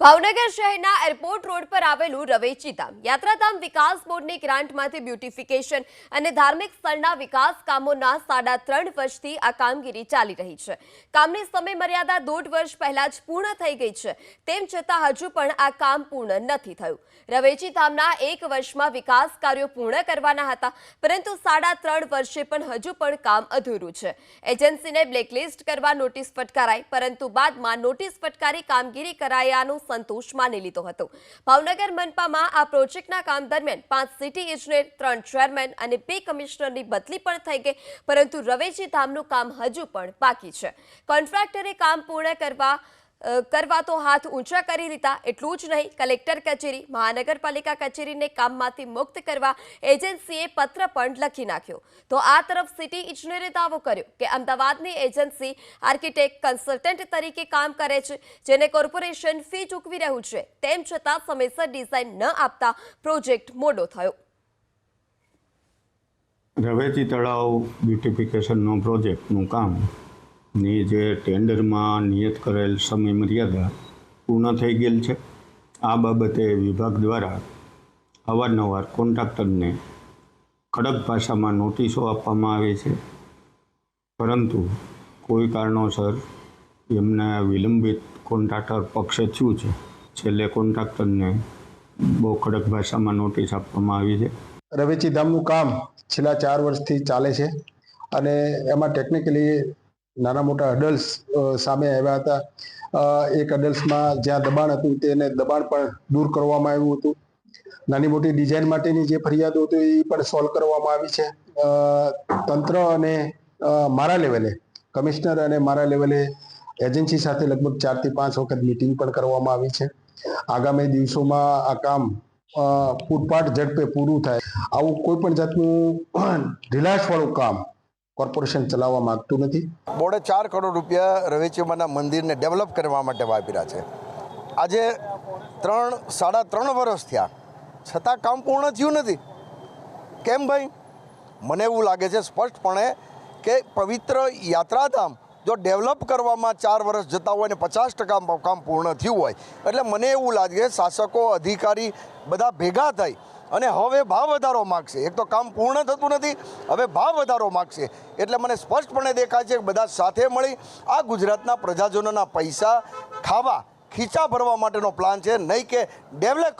ભાવનગર શહેરના airport road પર આવેલું રવેચી ધામ. યાત્રાધામ વિકાસ બોર્ડની ગ્રાન્ટમાંથી બ્યુટિફિકેશન અને ધાર્મિક સ્થળના વિકાસ કામોના સાડા ત્રણ વર્ષથી આ કામગીરી ચાલી રહી છે. કામની સમય દોઢ વર્ષ પહેલા જ પૂર્ણ થઈ ગઈ છે. તેમ છતાં હજુ પણ આ કામ પૂર્ણ નથી થયું. રવેચી ધામના એક વર્ષમાં વિકાસ કાર્યો પૂર્ણ કરવાના હતા, પરંતુ સાડા ત્રણ વર્ષે પણ હજુ પણ કામ અધૂરું છે. એજન્સીને બ્લેકલિસ્ટ કરવા નોટિસ ફટકારાઈ, પરંતુ બાદમાં નોટિસ ફટકારી કામગીરી કરાયાનો સંતોષ માની લીધો હતો. ભાવનગર મનપામાં આ પ્રોજેક્ટના કામ દરમિયાન પાંચ સિટી ઇજનેર, ત્રણ ચેરમેન અને બે કમિશનરની બદલી પણ થઈ ગઈ, પરંતુ રવેજી ધામનું કામ હજુ પણ બાકી છે. કોન્ટ્રાક્ટરે કામ પૂર્ણ કરવા કરવા તો હાથ ઊંચા કરી લીધા, એટલું જ નહીં. કલેક્ટર કચેરી, મહાનગરપાલિકા કચેરીને કામમાંથી મુક્ત કરવા એજન્સીએ પત્ર પણ લખી નાખ્યો. તો આ તરફ સિટી ઇજનેરે દાવો કર્યો કે અમદાવાદની એજન્સી આર્કિટેક્ટ કન્સલ્ટન્ટ તરીકે કામ કરે છે, જેને કોર્પોરેશન ફી ચૂકવી રહ્યું છે. તેમ છતાં સમયસર ડિઝાઇન ન આપતા પ્રોજેક્ટ મોડો થયો. રવેચી તળાવ બ્યુટિફિકેશનનો પ્રોજેક્ટનું કામ ની જે ટેન્ડરમાં નિયત કરેલ સમય મર્યાદા પૂર્ણ થઈ ગયેલ છે, આ બાબતે વિભાગ દ્વારા અવારનવાર કોન્ટ્રાક્ટરને કડક ભાષામાં નોટિસો આપવામાં આવે છે. પરંતુ કોઈ કારણોસર એમના વિલંબિત કોન્ટ્રાક્ટર પક્ષે થયું છે? છેલ્લે કોન્ટ્રાક્ટરને બહુ કડક ભાષામાં નોટિસ આપવામાં આવી છે. રવેચી ધામનું કામ છેલ્લા ચાર વર્ષથી ચાલે છે અને એમાં ટેકનિકલી નાના મોટા હડલ્સ સામે આવ્યા હતા. એક હડલ્સમાં જ્યાં દબાણ હતું તેને દબાણ પણ દૂર કરવામાં આવ્યું હતું. નાની મોટી ડિઝાઇન માટેની જે ફરિયાદો હતી એ પણ સોલ્વ કરવામાં આવી છે. તંત્ર અને મારા લેવલે કમિશનર અને મારા લેવલે એજન્સી સાથે લગભગ ચારથી પાંચ વખત મિટિંગ પણ કરવામાં આવી છે. આગામી દિવસોમાં આ કામ ફૂટપાથ ઝડપે પૂરું થાય. આવું કોઈ પણ જાતનું ઢીલાશવાળું કામ કોર્પોરેશન ચલાવવા માંગતું નથી. બોર્ડે ચાર કરોડ રૂપિયા રવેચીમાના મંદિરને ડેવલપ કરવા માટે વાપર્યા છે. આજે ત્રણ, સાડા ત્રણ વર્ષ થયા. છતાં કામ પૂર્ણ થયું નથી. કેમ ભાઈ? મને એવું લાગે છે સ્પષ્ટપણે કે પવિત્ર યાત્રાધામ જો ડેવલપ કરવામાં ચાર વર્ષ જતા હોય ને પચાસ ટકા કામ પૂર્ણ થયું હોય, એટલે મને એવું લાગે શાસકો, અધિકારી બધા ભેગા થઈ અને હવે ભાવ વધારો માગશે. એક તો કામ પૂર્ણ થતું નથી, હવે ભાવ વધારો માગશે. એટલે મને સ્પષ્ટપણે દેખાય છે બધા સાથે મળી આ ગુજરાતના પ્રજાજનોના પૈસા ખાવા, ખીચા ભરવા માટેનો પ્લાન છે. નહીં કે ડેવલપ